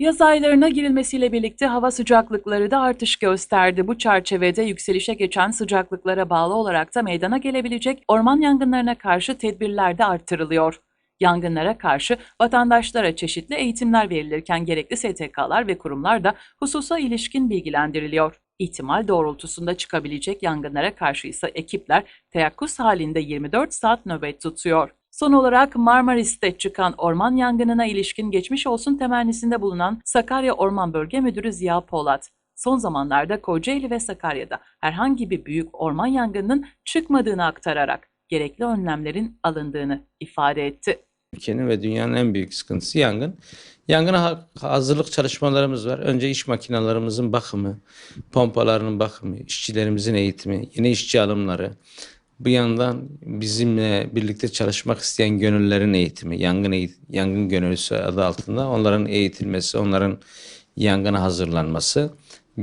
Yaz aylarına girilmesiyle birlikte hava sıcaklıkları da artış gösterdi. Bu çerçevede yükselişe geçen sıcaklıklara bağlı olarak da meydana gelebilecek orman yangınlarına karşı tedbirler de arttırılıyor. Yangınlara karşı vatandaşlara çeşitli eğitimler verilirken gerekli STK'lar ve kurumlar da hususa ilişkin bilgilendiriliyor. İhtimal doğrultusunda çıkabilecek yangınlara karşı ise ekipler teyakkuz halinde 24 saat nöbet tutuyor. Son olarak Marmaris'te çıkan orman yangınına ilişkin geçmiş olsun temennisinde bulunan Sakarya Orman Bölge Müdürü Ziya Polat, son zamanlarda Kocaeli ve Sakarya'da herhangi bir büyük orman yangınının çıkmadığını aktararak gerekli önlemlerin alındığını ifade etti. Ülkenin ve dünyanın en büyük sıkıntısı yangın. Yangına ha- hazırlık çalışmalarımız var. Önce iş makinelerimizin bakımı, pompalarının bakımı, işçilerimizin eğitimi, yeni işçi alımları. Bu yandan bizimle birlikte çalışmak isteyen gönüllülerin eğitimi, yangın eğit- yangın gönüllüsü adı altında onların eğitilmesi, onların yangına hazırlanması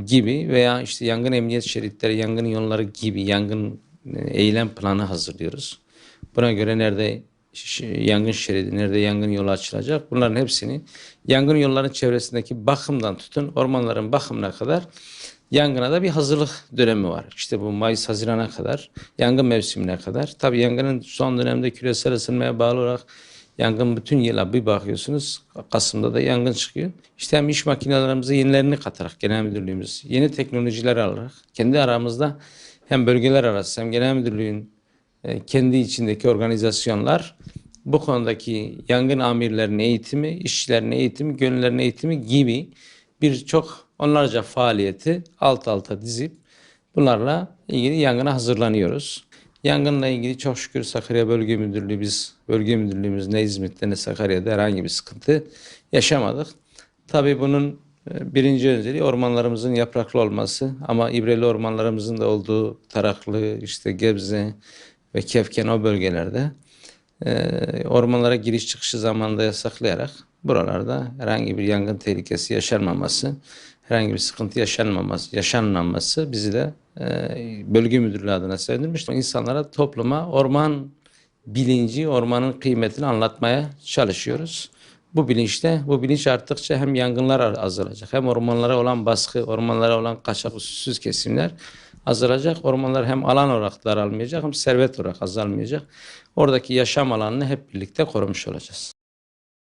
gibi veya işte yangın emniyet şeritleri, yangın yolları gibi yangın e, eylem planı hazırlıyoruz. Buna göre nerede yangın şeridi, nerede yangın yolu açılacak bunların hepsini yangın yollarının çevresindeki bakımdan tutun ormanların bakımına kadar yangına da bir hazırlık dönemi var. İşte bu Mayıs Haziran'a kadar yangın mevsimine kadar. Tabii yangının son dönemde küresel ısınmaya bağlı olarak Yangın bütün yıla bir bakıyorsunuz Kasım'da da yangın çıkıyor. İşte hem iş makinelerimize yenilerini katarak genel müdürlüğümüz yeni teknolojiler alarak kendi aramızda hem bölgeler arası hem genel müdürlüğün kendi içindeki organizasyonlar bu konudaki yangın amirlerinin eğitimi, işçilerin eğitimi, gönüllerin eğitimi gibi birçok onlarca faaliyeti alt alta dizip bunlarla ilgili yangına hazırlanıyoruz. Yangınla ilgili çok şükür Sakarya Bölge Müdürlüğü biz bölge müdürlüğümüz ne İzmit'te ne Sakarya'da herhangi bir sıkıntı yaşamadık. Tabii bunun e, birinci önceliği ormanlarımızın yapraklı olması ama ibreli ormanlarımızın da olduğu Taraklı, işte Gebze ve Kefken o bölgelerde e, ormanlara giriş çıkışı zamanında yasaklayarak buralarda herhangi bir yangın tehlikesi yaşanmaması, herhangi bir sıkıntı yaşanmaması, yaşanmaması bizi de e, bölge müdürlüğü adına sevindirmiş. İnsanlara, topluma orman bilinci, ormanın kıymetini anlatmaya çalışıyoruz. Bu bilinçte, bu bilinç arttıkça hem yangınlar azalacak, hem ormanlara olan baskı, ormanlara olan kaçak usulsüz kesimler azalacak. Ormanlar hem alan olarak daralmayacak hem servet olarak azalmayacak. Oradaki yaşam alanını hep birlikte korumuş olacağız.